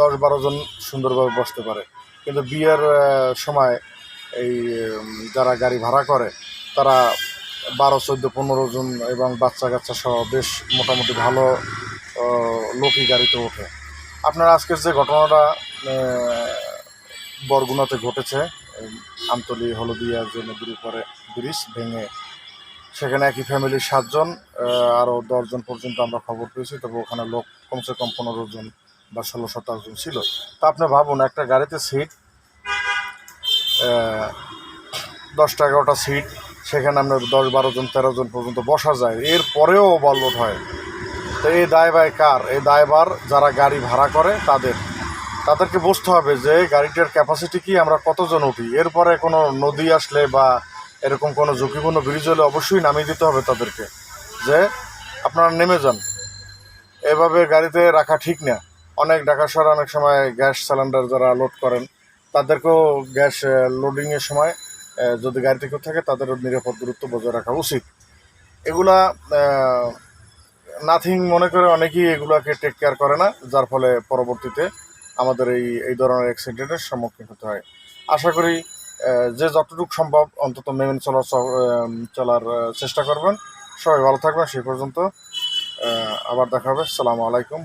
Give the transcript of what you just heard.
দশ বারো জন সুন্দরভাবে বসতে পারে। কিন্তু বিয়ের সময় এই যারা গাড়ি ভাড়া করে, তারা বারো, চোদ্দ, পনেরো জন এবং বাচ্চা কাচ্চা সহ বেশ মোটামুটি ভালো লোকই গাড়িতে ওঠে। আপনার আজকের যে ঘটনাটা বরগুনাতে ঘটেছে, আমতলি, হলদিয়া যে নদীর উপরে ব্রিজ ভেঙে, সেখানে একই ফ্যামিলির সাতজন আরও দশজন পর্যন্ত আমরা খবর পেয়েছি, তবে ওখানে লোক কমসে কম পনেরো জন বা ষোলো সতেরো জন ছিল। তা আপনি ভাবুন, একটা গাড়িতে সিট দশটা এগারোটা সিট সেখানে আপনার দশ বারো জন, তেরো জন পর্যন্ত বসা যায়। এর পরেও ওভারলোড হয়। তো এই দায়ভার কার? এই দায়ভার যারা গাড়ি ভাড়া করে, তাদের। তাদেরকে বুঝতে হবে যে গাড়িটার ক্যাপাসিটি কি, আমরা কতজন উঠি। এরপরে কোনো নদী আসলে বা এরকম কোনো ঝুঁকিপূর্ণ ব্রিজ হলে অবশ্যই নামিয়ে দিতে হবে তাদেরকে। যে আপনারা নেমে যান। এভাবে গাড়িতে রাখা ঠিক না। অনেক ঢাকা শহরে অনেক সময় গ্যাস সিলিন্ডার যারা লোড করেন, তাদেরকেও গ্যাস লোডিংয়ের সময় যদি গাড়িতে কেউ থাকে তাদের নিরাপদ দূরত্ব বজায় রাখা উচিত। এগুলা নাথিং মনে করে অনেকেই এগুলাকে টেক কেয়ার করে না, যার ফলে পরবর্তীতে আমাদের এই এই ধরনের অ্যাক্সিডেন্টের সম্মুখীন হতে হয়। আশা করি যে যতটুকু সম্ভব অন্তত মেনে চলার চলার চেষ্টা করবেন। সবাই ভালো থাকবেন, সেই পর্যন্ত আবার দেখা হবে। সালামু আলাইকুম।